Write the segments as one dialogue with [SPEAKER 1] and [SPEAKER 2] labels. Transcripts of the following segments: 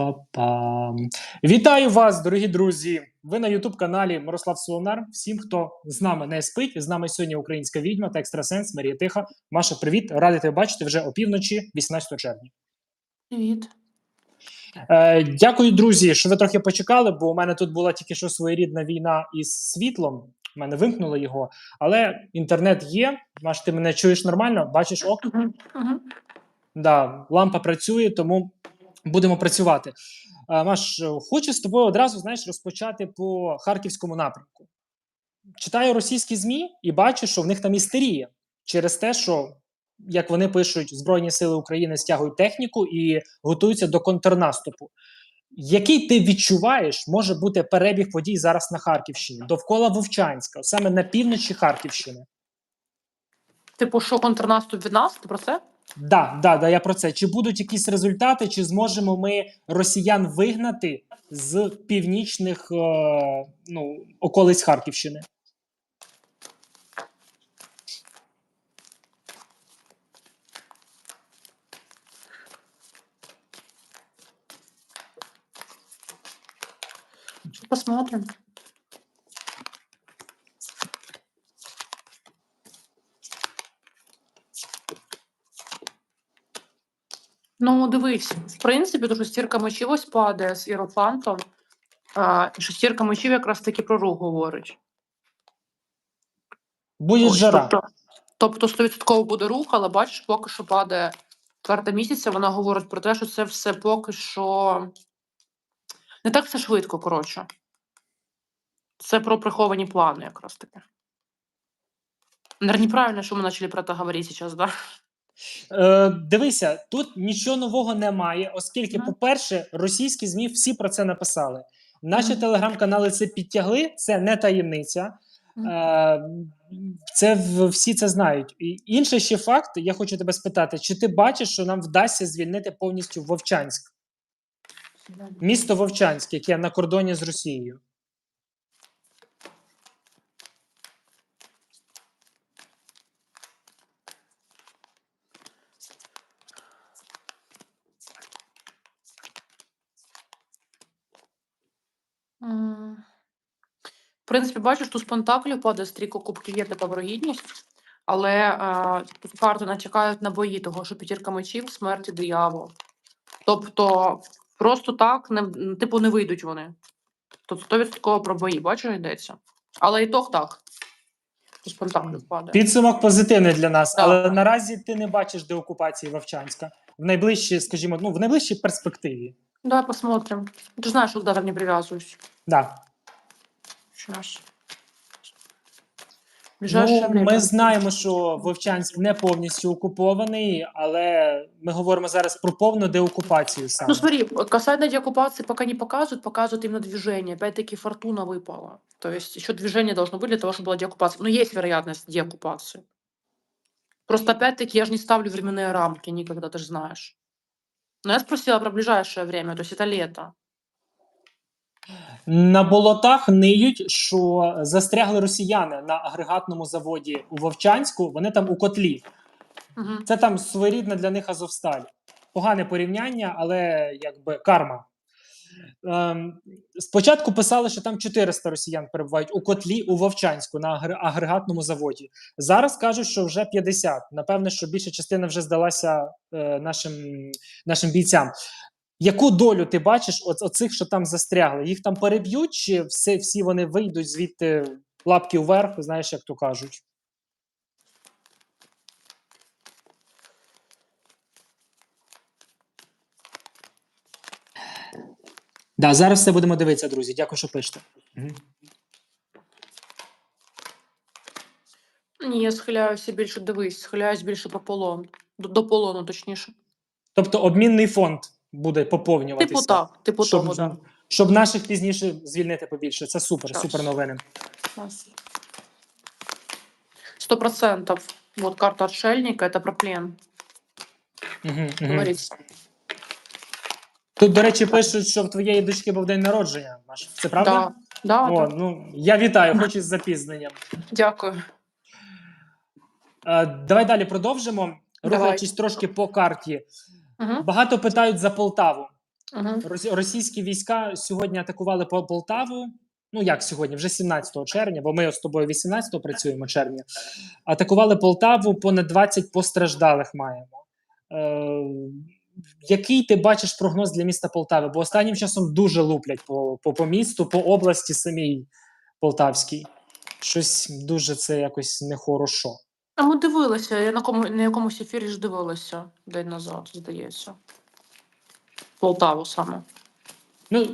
[SPEAKER 1] Па-па-па-пам. Вітаю вас, дорогі друзі! Ви на Ютуб каналі Мирослав Солонар. Всім, хто з нами не спить, з нами сьогодні українська відьма та екстрасенс Марія Тиха. Маша, привіт! Радий тебе бачити вже опівночі, 18 червня.
[SPEAKER 2] Привіт.
[SPEAKER 1] Е, дякую, друзі, що ви трохи почекали, бо у мене тут була тільки що своєрідна війна із світлом. У мене вимкнули його, але інтернет є. Маш, ти мене чуєш нормально? Бачиш ок?
[SPEAKER 2] Угу.
[SPEAKER 1] Да, лампа працює, тому будемо працювати. Маш, хочу з тобою одразу знаєш, розпочати по харківському напрямку. Читаю російські ЗМІ і бачу, що в них там істерія через те, що, як вони пишуть, Збройні Сили України стягують техніку і готуються до контрнаступу. Який ти відчуваєш, може бути перебіг подій зараз на Харківщині, довкола Вовчанська, саме на півночі Харківщини?
[SPEAKER 2] Типу, що контрнаступ від нас? Ти про це?
[SPEAKER 1] Да, да, да, я про це. Чи будуть якісь результати, чи зможемо ми росіян вигнати з північних е, ну, околиць Харківщини?
[SPEAKER 2] Посмотрим. Ну, дивись, в принципі, то шестірка мечів ось падає з іерофантом. А, і шестірка мечів якраз таки про рух говорить.
[SPEAKER 1] Буде
[SPEAKER 2] Ось,
[SPEAKER 1] жара.
[SPEAKER 2] Тобто, тобто 100% буде рух, але бачиш, поки що падає карта місяця, вона говорить про те, що це все поки що не так все швидко, коротше. Це про приховані плани, якраз таки. Наверное, неправильно, що ми почали про це говорити зараз, да?
[SPEAKER 1] Е, дивися, тут нічого нового немає, оскільки,
[SPEAKER 2] Мгм.
[SPEAKER 1] по-перше, російські ЗМІ всі про це написали. Наші
[SPEAKER 2] Мгм.
[SPEAKER 1] телеграм-канали це підтягли, це не таємниця. Е, це всі це знають. І інший ще факт, я хочу тебе спитати: чи ти бачиш, що нам вдасться звільнити повністю Вовчанськ? Місто Вовчанськ, яке на кордоні з Росією.
[SPEAKER 2] М. В принципі, бачиш, тут з Пентаклів падає стрійка кубків, є така вирогідність, але е, тут карти натякають на бої, того, що п'ятірка мечів, смерті диявол. Тобто, просто так, не, типу, не вийдуть вони. Тобто 100% про бої, бачиш, йдеться. Але і то так. Тут з Пентаклів падає.
[SPEAKER 1] Підсумок позитивний для нас,
[SPEAKER 2] Так.
[SPEAKER 1] але наразі ти не бачиш деокупації Вовчанська в найближчій, скажімо, ну в найближчій перспективі.
[SPEAKER 2] Давай посмотрим. Ты же знаешь, что куда-то не привязываюсь.
[SPEAKER 1] Да.
[SPEAKER 2] Сейчас. Ближайшее
[SPEAKER 1] Ну,
[SPEAKER 2] время.
[SPEAKER 1] ми знаємо, що Вовчанськ не повністю окупований, але ми говоримо зараз про повну деокупацію саме.
[SPEAKER 2] Ну смотри, касательно деоккупации пока не показывают, показывают именно движение. Опять-таки фортуна выпала. То есть еще движение должно быть для того, чтобы была деоккупация. Но есть вероятность деоккупации. Просто опять-таки я же не ставлю временные рамки никогда, ты же знаешь. Но я спросила про ближайшее время, то есть это лето.
[SPEAKER 1] На болотах ниють, що застрягли росіяни на агрегатному заводі у Вовчанську. Вони там у котлі.
[SPEAKER 2] Мгм.
[SPEAKER 1] Це там своєрідна для них Азовсталь. Погане порівняння, але якби карма. Ем, спочатку писали, що там 400 росіян перебувають у котлі у Вовчанську на агрегатному заводі. Зараз кажуть, що вже 50. Напевне, що більша частина вже здалася е, нашим, нашим бійцям. Яку долю ти бачиш от, оцих, що там застрягли? Їх там переб'ють, чи все, всі вони вийдуть звідти лапки вверх, знаєш, як то кажуть? Да, зараз все будемо дивитися, друзі. Дякую, що пишете.
[SPEAKER 2] Ні, я схиляюся більше, дивись, схиляюсь більше по полону. До, до полону, точніше.
[SPEAKER 1] Тобто обмінний фонд буде поповнюватися.
[SPEAKER 2] Типу так, типу
[SPEAKER 1] щоб,
[SPEAKER 2] да.
[SPEAKER 1] щоб наших пізніше звільнити побільше. Це супер,
[SPEAKER 2] Щас.
[SPEAKER 1] супер новини.
[SPEAKER 2] Сто процентов. Вот карта отшельника, это про плен.
[SPEAKER 1] Угу, угу. Тут, до речі, пишуть, що в твоєї дочки був день народження. Це правда?
[SPEAKER 2] Да, да,
[SPEAKER 1] О,
[SPEAKER 2] да.
[SPEAKER 1] ну я вітаю, хоч із запізненням.
[SPEAKER 2] Дякую.
[SPEAKER 1] Е, давай далі продовжимо. Рухаючись трошки по карті.
[SPEAKER 2] Угу.
[SPEAKER 1] Багато питають за Полтаву. Росі- Російські війська сьогодні атакували по Полтаву. Ну як сьогодні, вже 17 червня, бо ми з тобою 18 працюємо червня. Атакували Полтаву, понад 20 постраждалих маємо. Е, який ти бачиш прогноз для міста Полтави? Бо останнім часом дуже луплять по, по, по місту, по області самій Полтавській. Щось дуже це якось нехорошо.
[SPEAKER 2] А ми дивилися, я на, кому, на якомусь ефірі ж дивилася день назад, здається. Полтаву саме.
[SPEAKER 1] Ну,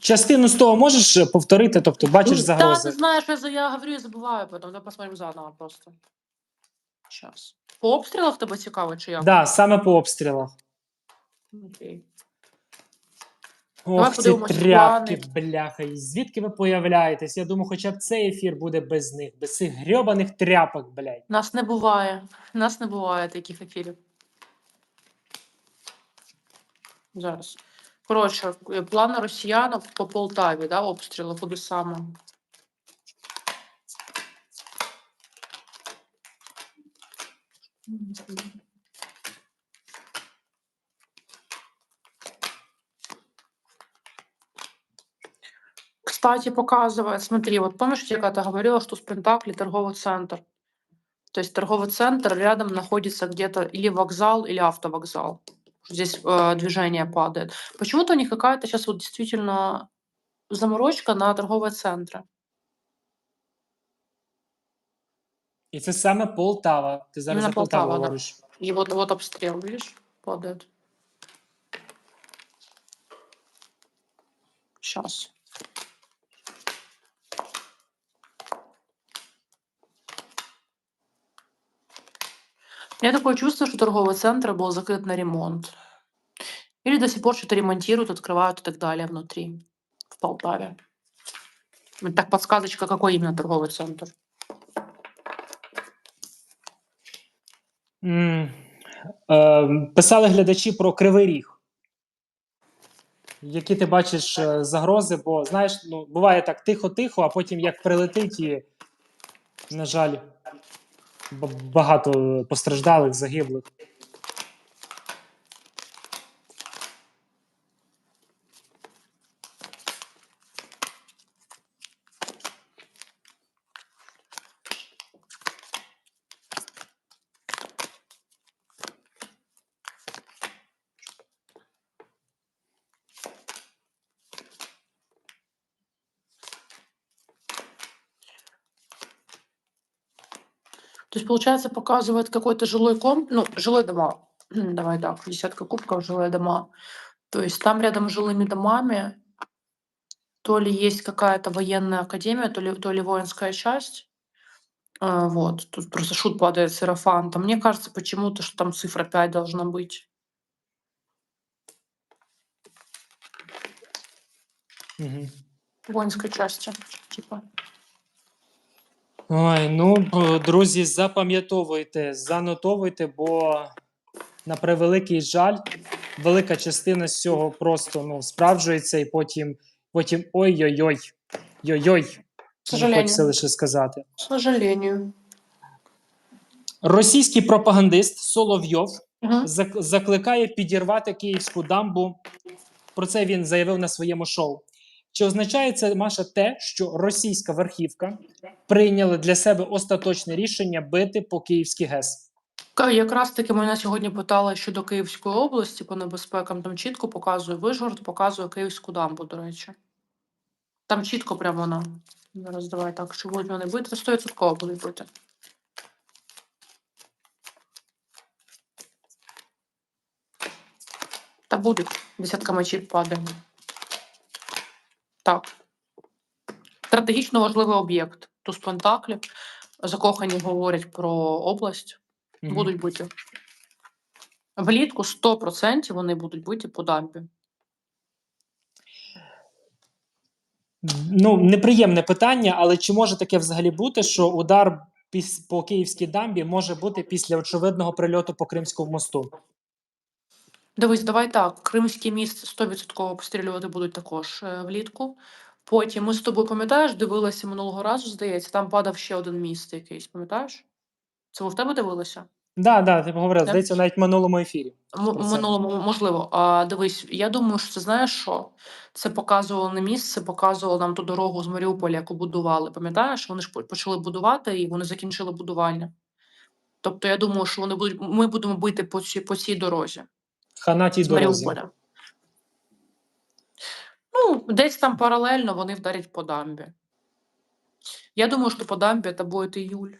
[SPEAKER 1] частину з того можеш е, повторити, тобто бачиш
[SPEAKER 2] Да,
[SPEAKER 1] загрози.
[SPEAKER 2] ты знаешь, я, за- я говорю и забываю потом. Давай посмотрим заново просто. Сейчас. По обстрілах тебе цікаво, чи як?
[SPEAKER 1] Да, саме по обстрілах.
[SPEAKER 2] Окей.
[SPEAKER 1] Ох, ці тряпки, бляха. І звідки ви появляєтесь? Я думаю, хоча б цей ефір буде без них, без цих грьобаних тряпок, блядь.
[SPEAKER 2] Нас не буває. Нас не буває таких ефірів. Зараз. Коротше, плани росіян по Полтаві, да, обстріли, куди саме? Кстати, показывает, смотри, вот помнишь, я когда-то говорила, что с Пентакли торговый центр. То есть торговый центр рядом находится где-то или вокзал, или автовокзал. Здесь э, движение падает. Почему-то у них какая-то сейчас вот действительно заморочка на торговые центры.
[SPEAKER 1] І це саме Полтава. Ти зараз за Полтаву
[SPEAKER 2] Полтава, да.
[SPEAKER 1] говориш.
[SPEAKER 2] И вот, вот обстрел, видишь, падает. Сейчас. меня такое чувство, что торговый центр был закрыт на ремонт. Или до сих пор что-то ремонтируют, открывают и так далее внутри, в Полтаве. Вот Так, подсказочка, какой именно торговый центр?
[SPEAKER 1] М, е, Писали глядачі про Кривий Ріг. Які ти бачиш е, загрози, бо знаєш, ну буває так тихо-тихо, а потім як прилетить, і, на жаль, б- багато постраждалих, загиблих.
[SPEAKER 2] То есть, получается, показывает какой-то жилой ком, ну, жилые дома. Давай так, десятка кубков, жилые дома. То есть там рядом с жилыми домами то ли есть какая-то военная академия, то ли, то ли воинская часть. А, вот, тут просто шут падает с иерофанта. Мне кажется почему-то, что там цифра 5 должна быть.
[SPEAKER 1] Угу.
[SPEAKER 2] Воинской части, типа.
[SPEAKER 1] Ой, ну, друзі, запам'ятовуйте, занотовуйте, бо на превеликий жаль, велика частина з цього просто ну, справджується, і потім, потім ой-ой-ой, мені хочеться лише сказати.
[SPEAKER 2] Сожалению.
[SPEAKER 1] Російський пропагандист Соловйов зак- закликає підірвати київську дамбу. Про це він заявив на своєму шоу. Чи означає це, Маша, те, що російська верхівка прийняла для себе остаточне рішення бити по Київській ГЕС?
[SPEAKER 2] Якраз таки мене сьогодні питали щодо Київської області по небезпекам. Там чітко показує Вишгород, показує Київську дамбу, до речі. Там чітко прямо вона. Зараз давай так, що будуть вони бити, 100% будуть бити. Та будуть. Десятка мечів падає. Так. Стратегічно важливий об'єкт. Туз Пентаклів. Закохані говорять про область.
[SPEAKER 1] Мгм.
[SPEAKER 2] Будуть биті. Влітку 100% вони будуть биті по дамбі.
[SPEAKER 1] Ну, неприємне питання, але чи може таке взагалі бути, що удар по Київській дамбі може бути після очевидного прильоту по Кримському мосту?
[SPEAKER 2] Дивись, давай так. Кримський міст 100% обстрілювати будуть також е, влітку. Потім ми з тобою пам'ятаєш, дивилися минулого разу, здається, там падав ще один міст якийсь, пам'ятаєш? Це ви в тебе дивилися?
[SPEAKER 1] Да, да, ти поговорив,
[SPEAKER 2] Так.
[SPEAKER 1] здається, навіть в минулому ефірі.
[SPEAKER 2] М-
[SPEAKER 1] Про це.
[SPEAKER 2] минулому можливо. А дивись, я думаю, що це знаєш що? Це показувало не місце, показувало нам ту дорогу з Маріуполя, яку будували. Пам'ятаєш, вони ж по- почали будувати і вони закінчили будування. Тобто, я думаю, що вони будуть. Ми будемо бити по цій по цій дорозі
[SPEAKER 1] Хана тій дорозі.
[SPEAKER 2] Маріуполя. Ну, десь там паралельно вони вдарять по дамбі. Я думаю, что по дамбе это будет июль.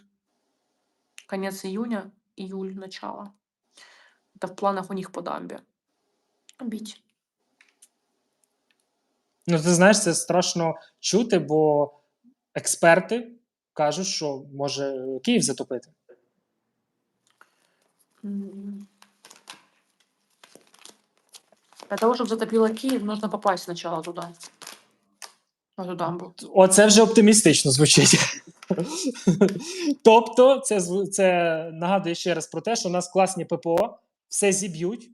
[SPEAKER 2] Конец июня, июль, начало. Это в планах у них по дамбе. Бить.
[SPEAKER 1] Ну, ти знаєш, це страшно чути, бо експерти кажуть, що може Київ затопити.
[SPEAKER 2] М. Для того, чтобы затопило Киев, нужно попасть сначала туда. На эту дамбу.
[SPEAKER 1] Оце вже оптимістично звучить. тобто, це, зв- це нагадує ще раз про те, що у нас класні ППО, все зіб'ють,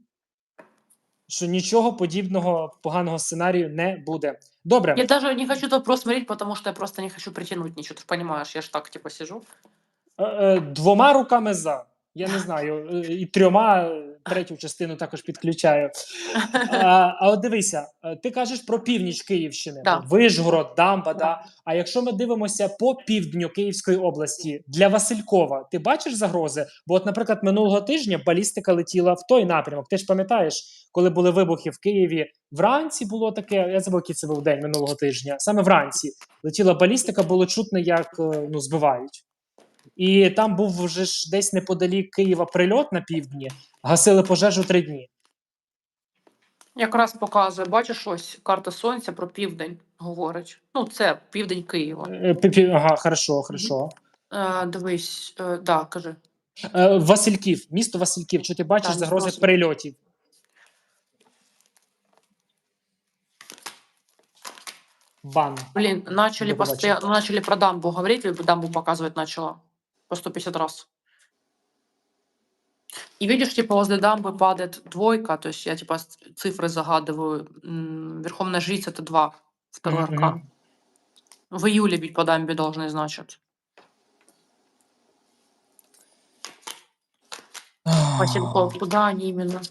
[SPEAKER 1] що нічого подібного поганого сценарію не буде. Добре,
[SPEAKER 2] Я даже не хочу этот вопрос смотреть, потому что я просто не хочу притянуть ничего. Ты ж понимаешь, я ж так типа сижу.
[SPEAKER 1] е, е, двома руками за. Я не знаю, е, і трьома е, третю частину також підключаю. А, а от дивися, е, ти кажеш про північ Київщини,
[SPEAKER 2] Да.
[SPEAKER 1] Вишгород, Дамба.
[SPEAKER 2] Да.
[SPEAKER 1] Да. А якщо ми дивимося по півдню Київської області для Василькова, ти бачиш загрози? Бо, от, наприклад, минулого тижня балістика летіла в той напрямок. Ти ж пам'ятаєш, коли були вибухи в Києві вранці було таке. Я забув, який це був день минулого тижня. Саме вранці летіла балістика, було чутно, як е, ну, збивають. І там був вже ж десь неподалік Києва прильот на півдні, гасили пожежу три дні.
[SPEAKER 2] Якраз показує, бачиш ось карта сонця про південь говорить. Ну, це південь Києва.
[SPEAKER 1] Е, Ага, хорошо, хорошо.
[SPEAKER 2] Е, дивись, е, да, кажи.
[SPEAKER 1] Е, Васильків, місто Васильків. Чи ти бачиш
[SPEAKER 2] Так,
[SPEAKER 1] загрози
[SPEAKER 2] просто.
[SPEAKER 1] прильотів? Бан.
[SPEAKER 2] Блин, начали, постоя... начали про дамбу говорить, или дамбу показывать начала по 150 раз. И видишь, типа возле дамбы падает двойка, то есть я типа с- цифры загадываю. М, Верховная жрица это 2, второй
[SPEAKER 1] Мгм,
[SPEAKER 2] аркан. В июле бить по дамбе должны, значит. Васильков, куда они именно?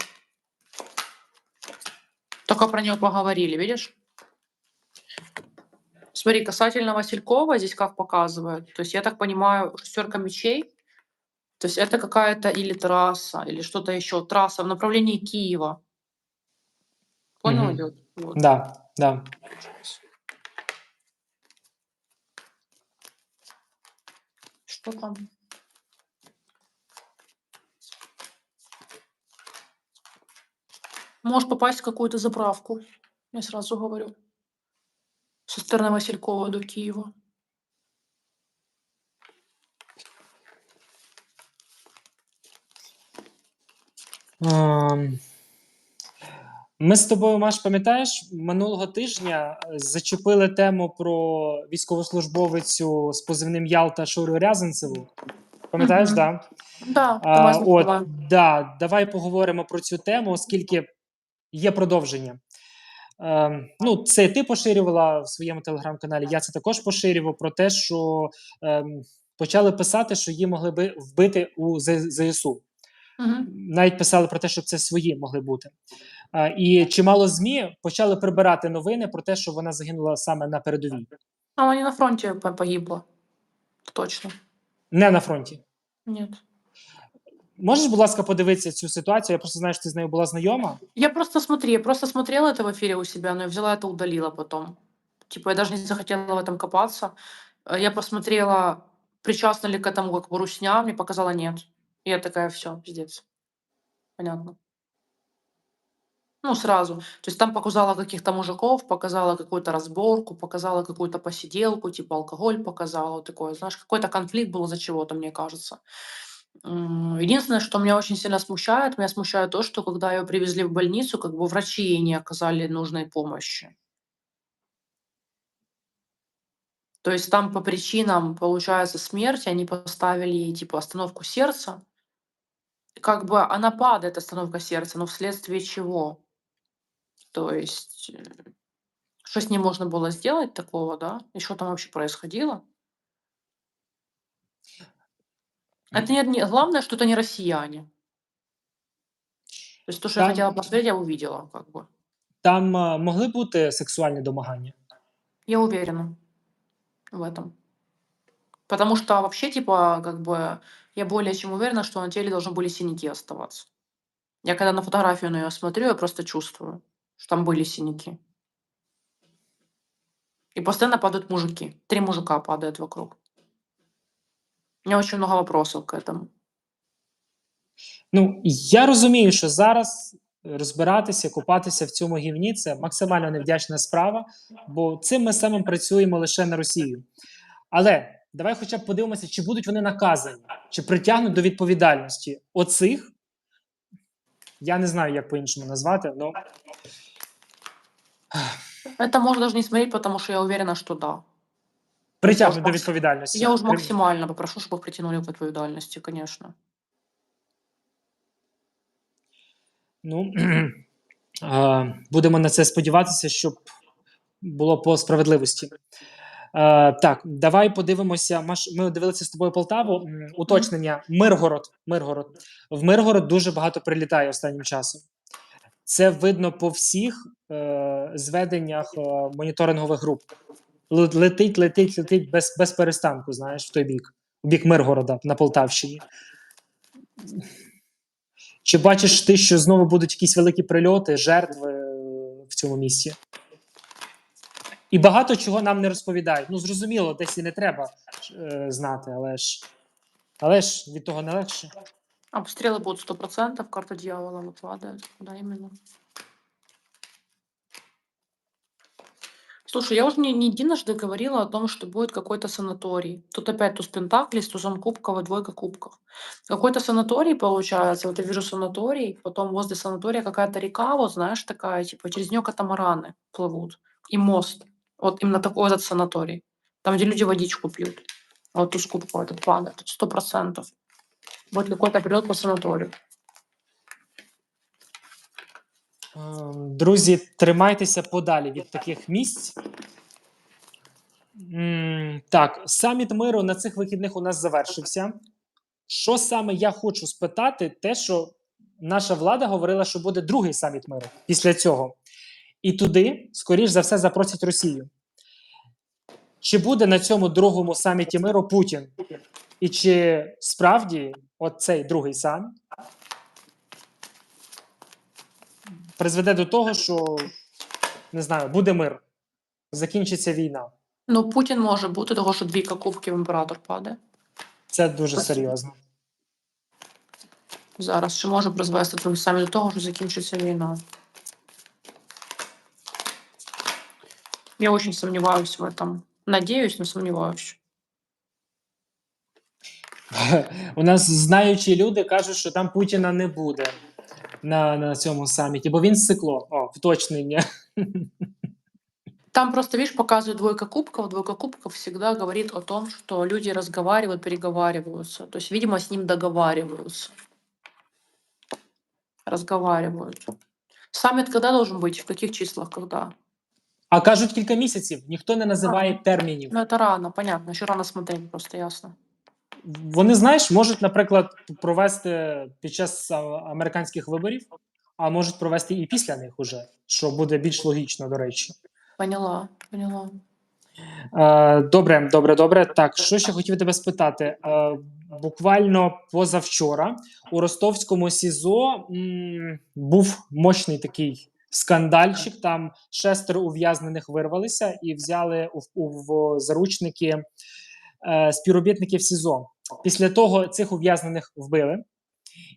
[SPEAKER 2] Только про нее поговорили, видишь? Смотри, касательно Василькова, здесь как показывают. То есть я так понимаю, шестерка мечей. То есть это какая-то или трасса, или что-то еще. Трасса в направлении Киева. Понял,
[SPEAKER 1] Мгм.
[SPEAKER 2] идет? Вот.
[SPEAKER 1] Да, да.
[SPEAKER 2] Что там? Можешь попасть в какую-то заправку. Я сразу говорю. Со стороны Василькова до Киева.
[SPEAKER 1] Ем, Ми з тобою, Маш, пам'ятаєш, минулого тижня е, зачепили тему про військовослужбовицю з позивним Ялта Шуру Рязанцеву. Пам'ятаєш, да?
[SPEAKER 2] Да,
[SPEAKER 1] от, да, давай поговоримо про цю тему, оскільки є продовження. Ем, ну, це ти поширювала в своєму телеграм-каналі. Я це також поширював про те, що ем, почали писати, що її могли би вбити у ЗСУ.
[SPEAKER 2] Мгм.
[SPEAKER 1] Навіть писали про те, щоб це свої могли бути. А, і чимало ЗМІ почали прибирати новини про те, що вона загинула саме на передовій,
[SPEAKER 2] А она не на фронте по- погибла. Точно.
[SPEAKER 1] не на фронті.
[SPEAKER 2] Нет.
[SPEAKER 1] Можеш, будь ласка, подивитися цю ситуацію? Я просто знаю, що ти з нею була знайома.
[SPEAKER 2] Я просто смотри, я просто смотрела это в эфире у себя, но я взяла это удалила потом. Типа я даже не захотела в этом копаться. Э, Я посмотрела, причастна ли к этому как бы русня, мне показала нет. И я такая, все, пиздец. Понятно. Ну, сразу. То есть там показала каких-то мужиков, показала какую-то разборку, показала какую-то посиделку, типа алкоголь показала, такое, знаешь, какой-то конфликт был из-за чего-то, мне кажется. Единственное, что меня очень сильно смущает, меня смущает то, что когда ее привезли в больницу, как бы врачи ей не оказали нужной помощи. То есть там по причинам, получается, смерти они поставили ей типа остановку сердца. Как бы она падает, остановка сердца, но вследствие чего? То есть э, что с ней можно было сделать такого, да? И что там вообще происходило? Это не, не- главное, что это не россияне. То есть то, что я
[SPEAKER 1] Там-
[SPEAKER 2] хотела посмотреть, я увидела, как бы.
[SPEAKER 1] Там е, могли бути сексуальні домагання.
[SPEAKER 2] Я уверена в этом. Потому что вообще, типа, как бы, я более чем уверена, что на теле должны были синяки оставаться. Я когда на фотографию на нее смотрю, я просто чувствую, что там были синяки. И постоянно падают мужики. Три мужика падают вокруг. У меня очень много вопросов к этому.
[SPEAKER 1] Ну, я розумію, що зараз розбиратися, купатися в цьому гівні це максимально невдячна справа, бо цим ми самим працюємо лише на Росію. Але давай хоча б подивимося, чи будуть вони наказані, чи притягнуть до відповідальності оцих. Я не знаю, як по-іншому назвати, але
[SPEAKER 2] Это можно даже не смотреть, потому что я уверена, что да.
[SPEAKER 1] Притягнуть до відповідальності.
[SPEAKER 2] Я уже максимально попрошу, их притянули к ответственности, конечно.
[SPEAKER 1] Ну будемо на це сподіватися, щоб було по справедливості. Е, так, давай подивимося. Маш, ми дивилися з тобою Полтаву. Уточнення: Миргород. Миргород. В Миргород дуже багато прилітає останнім часом. Це видно по всіх е, зведеннях е, моніторингових груп. Летить, летить, летить без, без перестанку, знаєш, в той бік, в бік Миргорода на Полтавщині. Чи бачиш ти, що знову будуть якісь великі прильоти, жертви е, в цьому місці? І багато чого нам не розповідають. Ну, зрозуміло, десь і не треба е, знати, але ж, але ж від того не легше.
[SPEAKER 2] Обстрелы будут сто процентов, карта дьявола вот падает. Куда Слушай, я уже не, не единожды говорила о том, что будет какой-то санаторий. Тут опять туз пентаклей, с тузом кубков и двойка кубков. Какой-то санаторий получается, вот я вижу санаторий, потом возле санатория какая-то река, вот знаешь, такая, типа через нее катамараны плывут. И мост. Вот именно такой этот санаторий. Там, где люди водичку пьют. А Вот туз кубков этот падает, сто процентов. Будет какой-то период по санаторию.
[SPEAKER 1] Друзі, тримайтеся подалі від таких місць. Так, саміт миру на цих вихідних у нас завершився. Що саме я хочу спитати, те, що наша влада говорила, що буде другий саміт миру після цього. І туди, скоріш за все, запросять Росію. Чи буде на цьому другому саміті миру Путін? І чи справді оцей другий саміт призведе до того, що не знаю, буде мир, закінчиться війна.
[SPEAKER 2] Ну, Путін може бути, того, що двійка кубків імператор падає.
[SPEAKER 1] Це дуже серйозно.
[SPEAKER 2] Зараз чи може призвести це саме до того, що закінчиться війна. Я очень сомневаюсь в этом. Надеюсь, но сомневаюсь.
[SPEAKER 1] У нас знаючі люди кажуть, що там Путіна не буде на, на цьому саміті, бо він сикло. О, вточнення.
[SPEAKER 2] Там просто, видишь, показывает двойка кубков. Двойка кубков всегда говорит о том, что люди разговаривают, переговариваются. То есть, видимо, с ним договариваются. Разговаривают. Саммит когда должен быть? В каких числах? Когда?
[SPEAKER 1] А кажуть кілька місяців. Ніхто не називає термінів.
[SPEAKER 2] Ну, это рано, понятно. Еще рано смотреть, просто ясно.
[SPEAKER 1] Вони, знаєш, можуть, наприклад, провести під час американських виборів, а можуть провести і після них уже, що буде більш логічно, до речі.
[SPEAKER 2] Поняла, поняла.
[SPEAKER 1] Е, Добре, добре, добре. Так, що ще хотів тебе спитати? Е, Буквально позавчора у ростовському СІЗО м, був мощний такий скандальчик. Там шестеро ув'язнених вирвалися і взяли у, у в заручники е, співробітників СІЗО. Після того цих ув'язнених вбили.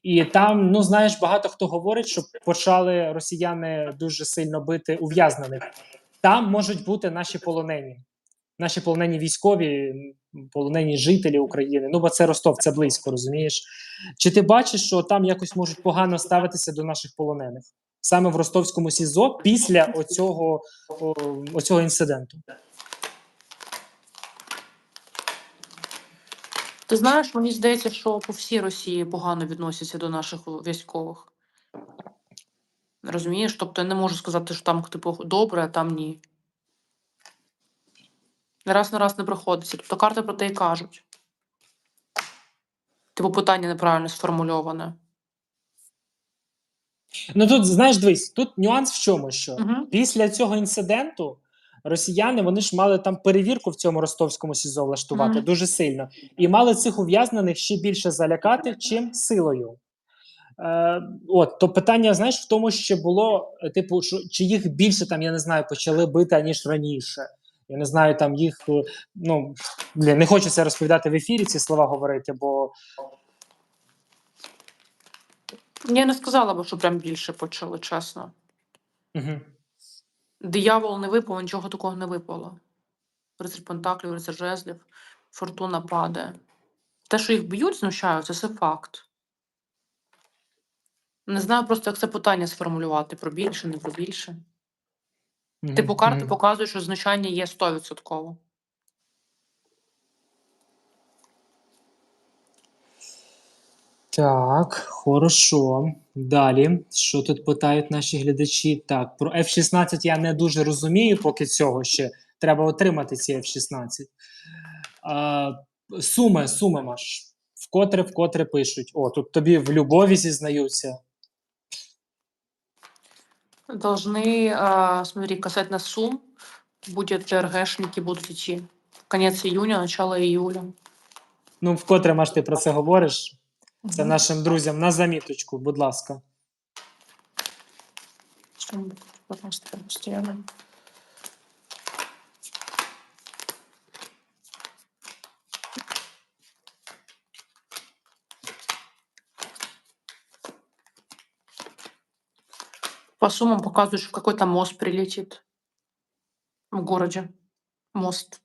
[SPEAKER 1] І там, ну знаєш, багато хто говорить, що почали росіяни дуже сильно бити ув'язнених. Там можуть бути наші полонені, наші полонені військові, полонені жителі України. Ну, бо це Ростов, це близько, розумієш? Чи ти бачиш, що там якось можуть погано ставитися до наших полонених саме в ростовському СІЗО після оцього, оцього інциденту?
[SPEAKER 2] Ти знаєш, мені здається, що по всій Росії погано відносяться до наших військових. Розумієш? Тобто я не можу сказати, що там типу добре, а там ні. Раз на раз не приходиться. Тобто карти про те і кажуть. Типу, питання неправильно сформульоване.
[SPEAKER 1] Ну тут знаєш, дивись, тут нюанс в чому, що
[SPEAKER 2] Угу.
[SPEAKER 1] після цього інциденту росіяни вони ж мали там перевірку в цьому ростовському СІЗО влаштувати
[SPEAKER 2] Мгм.
[SPEAKER 1] дуже сильно, і мали цих ув'язнених ще більше залякати, чим силою. Е, от, то питання, знаєш, в тому, що було, е, типу, що, чи їх більше там, я не знаю, почали бити, ніж раніше. Я не знаю, там їх, е, ну, не хочу це розповідати в ефірі, ці слова говорити, бо
[SPEAKER 2] Я не сказала би, що прям більше почали, чесно.
[SPEAKER 1] угу.
[SPEAKER 2] Диявол не випав, нічого такого не випало. Рицар Пентаклів, рицар жезлів, фортуна падає. Те, що їх б'ють, знущаються, це факт. Не знаю просто, як це питання сформулювати: про більше, не про більше. Типу, карти показують, що знущання є 100%.
[SPEAKER 1] Так, хорошо. Далі, що тут питають наші глядачі? Так, про F-16 я не дуже розумію, поки цього ще треба отримати ці F-16. А, суми, суми маш. Вкотре, вкотре пишуть. О, тут тобі в любові зізнаються.
[SPEAKER 2] Должны, а, смотри, касательно сумм, будет ТРГшники будут идти. Конец июня, начало июля.
[SPEAKER 1] Ну, вкотре маш ти про це говориш. Це
[SPEAKER 2] Мгм.
[SPEAKER 1] нашим друзям на заміточку, будь ласка.
[SPEAKER 2] Суммы, пожалуйста, постоянно. По суммам показывают, что какой-то мост прилетит в городе. Мост.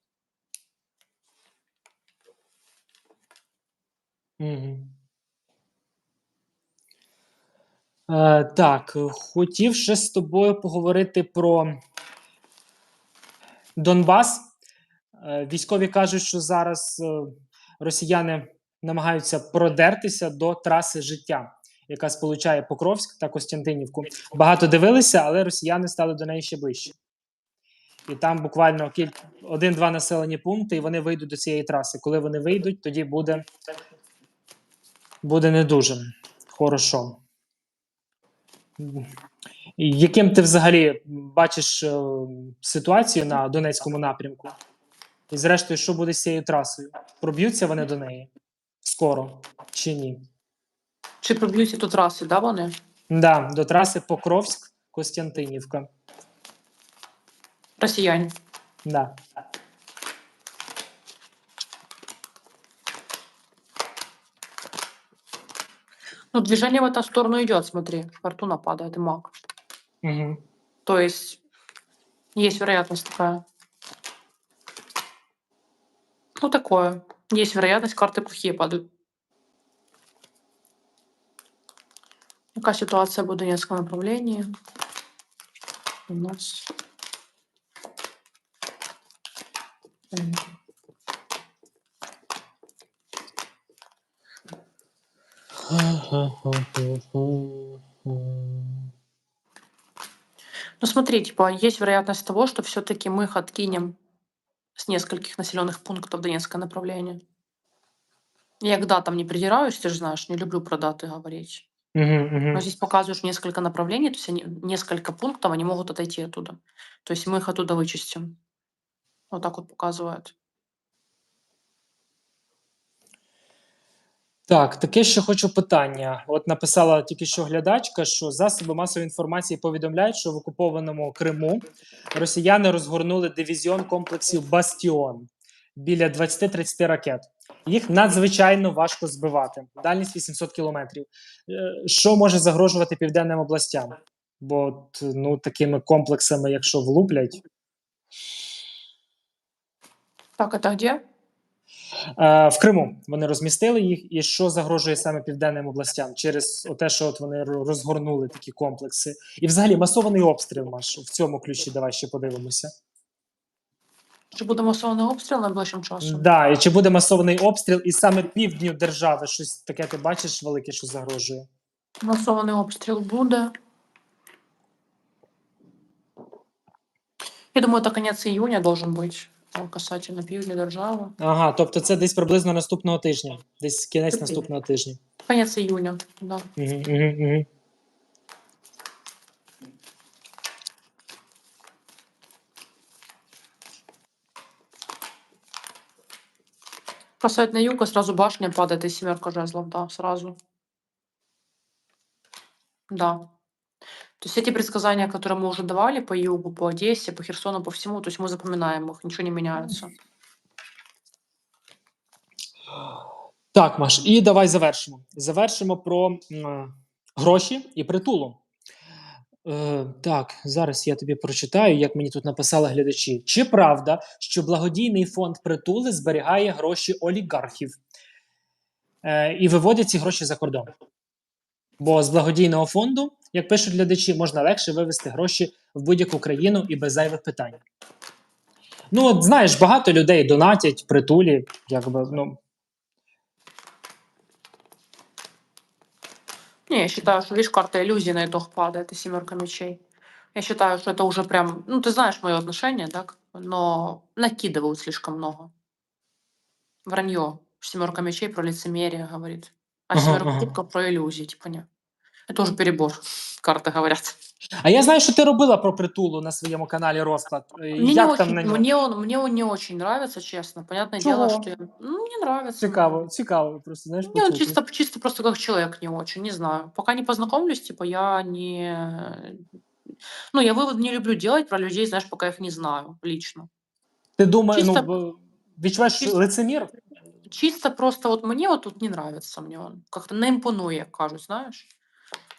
[SPEAKER 1] Угу. Е, так, хотів ще з тобою поговорити про Донбас. Е, військові кажуть, що зараз е, росіяни намагаються продертися до траси життя, яка сполучає Покровськ та Костянтинівку. Багато дивилися, але росіяни стали до неї ще ближче. І там буквально кілька один-два населені пункти, і вони вийдуть до цієї траси. Коли вони вийдуть, тоді буде буде не дуже хорошо. Яким ти взагалі бачиш е, ситуацію на Донецькому напрямку? І зрештою, що буде з цією трасою? Проб'ються вони до неї скоро чи ні?
[SPEAKER 2] Чи проб'ються тут траси, да, вони?
[SPEAKER 1] Да, до траси Покровськ, Костянтинівка.
[SPEAKER 2] Росіяни.
[SPEAKER 1] Да.
[SPEAKER 2] Ну, движение в эту сторону идет, смотри. Фортуна падает и маг.
[SPEAKER 1] Угу.
[SPEAKER 2] То есть есть вероятность такая. Ну, такое. Есть вероятность, карты плохие падают. Какая ситуация в Донецком направлении? У нас. Ну, смотри, типа, есть вероятность того, что все-таки мы их откинем с нескольких населенных пунктов Донецкое направление. Я к датам не придираюсь, ты же знаешь, не люблю про даты говорить. Но здесь показываешь несколько направлений, то есть они, несколько пунктов, они могут отойти оттуда. То есть мы их оттуда вычистим. Вот так вот показывает.
[SPEAKER 1] Так, таке ще хочу питання. От написала тільки що глядачка, що засоби масової інформації повідомляють, що в окупованому Криму росіяни розгорнули дивізіон комплексів Бастіон біля 20-30 ракет. Їх надзвичайно важко збивати. Дальність 800 кілометрів. Е, Що може загрожувати південним областям? Бо ну, такими комплексами, якщо влуплять,
[SPEAKER 2] Так, это где?
[SPEAKER 1] Е, В Криму вони розмістили їх, і що загрожує саме південним областям через те, що от вони розгорнули такі комплекси, і взагалі масований обстріл Маш, в цьому ключі. Давай ще подивимося.
[SPEAKER 2] Чи буде масований обстріл найближчим часом?
[SPEAKER 1] Да, і чи буде масований обстріл, і саме півдню держави щось таке ти бачиш велике, що загрожує?
[SPEAKER 2] Масований обстріл буде. Я думаю, это конец июня должен быть. Там касательно півдня держави.
[SPEAKER 1] Ага, тобто це десь приблизно наступного тижня, десь кінець наступного тижня.
[SPEAKER 2] Конец июня, да.
[SPEAKER 1] Угу, угу, угу.
[SPEAKER 2] Касательно юга, сразу башня падает и семерка жезлов, да, сразу. Да. То есть эти предсказания, которые мы уже давали по югу, по Одессе, по Херсону, по всему, то есть мы запоминаем их, ничего не меняется.
[SPEAKER 1] Так, Маш, і давай завершимо. Завершимо про м, гроші і притулу. Е, так, зараз я тобі прочитаю, як мені тут написали глядачі. Чи правда, що благодійний фонд притули зберігає гроші олігархів е, і виводять ці гроші за кордон? Бо з благодійного фонду, як пишуть глядачі, можна легше вивести гроші в будь-яку країну і без зайвих питань. Ну, от знаєш, багато людей донатять притулі, якби ну.
[SPEAKER 2] Не, я считаю, что, видишь, карта иллюзии на итог падает, и семерка мечей. Я считаю, что это уже прям, ну, ты знаешь мое отношение, да, как бы, но накидывают слишком много. Вранье. Семерка мечей про лицемерие говорит. А
[SPEAKER 1] Ага,
[SPEAKER 2] семерка
[SPEAKER 1] ага.
[SPEAKER 2] кубков про иллюзии, типа не. Это уже перебор, карты говорят.
[SPEAKER 1] А я знаю, що ти робила про притулу на своєму каналі розклад. Е,
[SPEAKER 2] Мне, не
[SPEAKER 1] Як
[SPEAKER 2] очень,
[SPEAKER 1] там на ньому?
[SPEAKER 2] мне, он, мне он не очень нравится, честно. Понятное
[SPEAKER 1] Чего?
[SPEAKER 2] дело, что я... Ну, мне нравится.
[SPEAKER 1] Цікаво, цікаво, просто знаєш.
[SPEAKER 2] Мне он
[SPEAKER 1] почути.
[SPEAKER 2] чисто, чисто просто как человек не очень, не знаю. Пока не познакомлюсь, типа, я не... Ну, я вывод не люблю делать про людей, знаешь, пока их не знаю лично.
[SPEAKER 1] Ти думаєш,
[SPEAKER 2] чисто-
[SPEAKER 1] ну б- відчуваєш
[SPEAKER 2] чисто-
[SPEAKER 1] лицемір?
[SPEAKER 2] Чисто просто вот мне вот тут не нравится мне он. Как-то не импонує, як кажуть, знаешь.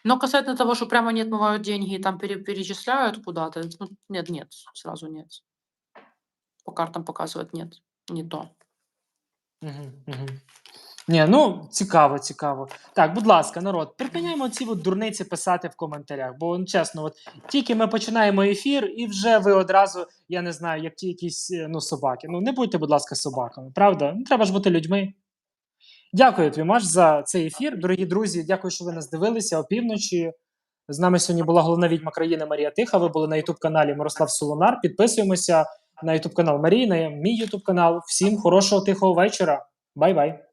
[SPEAKER 2] Но касательно того, что прямо не отмывают деньги и там пере- перечисляют куда-то, ну, нет, нет, сразу нет. По картам показывает нет, не то.
[SPEAKER 1] Угу, ну цікаво, цікаво. Так, будь ласка, народ, припиняємо ці от дурниці писати в коментарях. Бо ну, чесно, от тільки ми починаємо ефір, і вже ви одразу, я не знаю, як ті якісь е, ну, собаки. Ну не будьте, будь ласка, собаками, правда? Ну, треба ж бути людьми. Дякую тобі, Маш, за цей ефір. Дорогі друзі, дякую, що ви нас дивилися опівночі. З нами сьогодні була головна відьма країни Марія Тиха. Ви були на Ютуб каналі Мирослав Солонар. Підписуємося на Ютуб канал Марії, на мій Ютуб канал. Всім хорошого тихого вечора. Бай-бай.